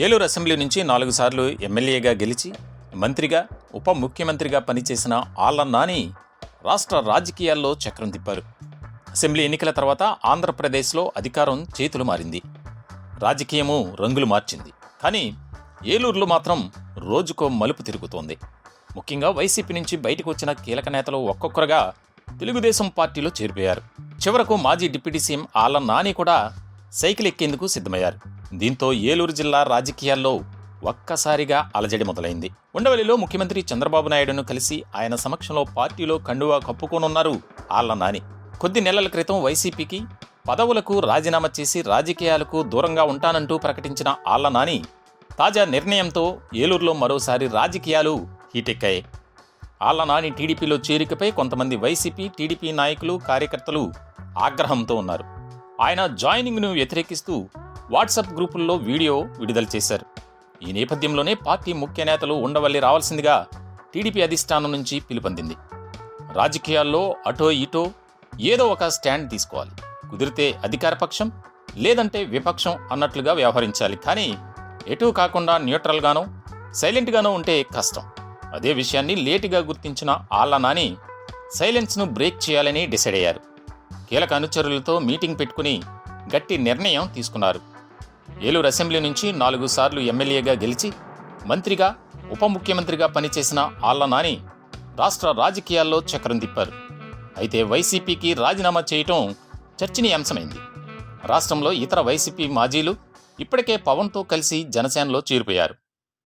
Eluru assembly నుంచి నాలుగు సార్లు ఎమ్మెల్యేగా గెలిచి మంత్రిగా ఉప ముఖ్యమంత్రిగా పనిచేసిన ఆళ్ళ నాని రాష్ట్ర రాజకీయాల్లో చక్రం తిప్పారు. అసెంబ్లీ ఎన్నికల తర్వాత ఆంధ్రప్రదేశ్లో అధికారం చేతులు మారింది. రాజకీయము రంగులు మార్చింది. కానీ ఏలూరులో మాత్రం రోజుకో మలుపు తిరుగుతోంది. ముఖ్యంగా వైసీపీ నుంచి బయటకు వచ్చిన కీలక నేతలు ఒక్కొక్కరుగా తెలుగుదేశం పార్టీలో చేరిపోయారు. చివరకు మాజీ డిప్యూటీ సీఎం ఆళ్ళ నాని కూడా సైకిల్ ఎక్కేందుకు సిద్ధమయ్యారు. దీంతో ఏలూరు జిల్లా రాజకీయాల్లో ఒక్కసారిగా అలజడి మొదలైంది. ఉండవల్లిలో ముఖ్యమంత్రి చంద్రబాబు నాయుడును కలిసి ఆయన సమక్షంలో పార్టీలో కండువా కప్పుకోనున్నారు ఆళ్ళ నాని. కొద్ది నెలల క్రితం వైసీపీకి పదవులకు రాజీనామా చేసి రాజకీయాలకు దూరంగా ఉంటానంటూ ప్రకటించిన ఆళ్ళ నాని తాజా నిర్ణయంతో ఏలూరులో మరోసారి రాజకీయాలు హీటెక్కాయి. ఆళ్ళ నాని టీడీపీలో చేరికపై కొంతమంది వైసీపీ టీడీపీ నాయకులు కార్యకర్తలు ఆగ్రహంతో ఉన్నారు. ఆయన జాయినింగ్ను వ్యతిరేకిస్తూ వాట్సాప్ గ్రూపుల్లో వీడియో విడుదల చేశారు. ఈ నేపథ్యంలోనే పార్టీ ముఖ్య నేతలు ఉండవల్లి రావాల్సిందిగా టీడీపీ అధిష్టానం నుంచి పిలుపొందింది. రాజకీయాల్లో అటో ఇటో ఏదో ఒక స్టాండ్ తీసుకోవాలి. కుదిరితే అధికారపక్షం లేదంటే విపక్షం అన్నట్లుగా వ్యవహరించాలి. కానీ ఎటూ కాకుండా న్యూట్రల్గానో సైలెంట్గానో ఉంటే కష్టం. అదే విషయాన్ని లేటుగా గుర్తించిన ఆళ్ళ నాని సైలెన్స్ను బ్రేక్ చేయాలని డిసైడ్ అయ్యారు. కీలక అనుచరులతో మీటింగ్ పెట్టుకుని గట్టి నిర్ణయం తీసుకున్నారు. ఏలూరు అసెంబ్లీ నుంచి నాలుగు సార్లు ఎమ్మెల్యేగా గెలిచి మంత్రిగా ఉప ముఖ్యమంత్రిగా పనిచేసిన ఆళ్ళ నాని రాష్ట్ర రాజకీయాల్లో చక్రం తిప్పారు. అయితే వైసీపీకి రాజీనామా చేయటం చర్చనీయాంశమైంది. రాష్ట్రంలో ఇతర వైసీపీ మాజీలు ఇప్పటికే పవన్తో కలిసి జనసేనలో చేరిపోయారు.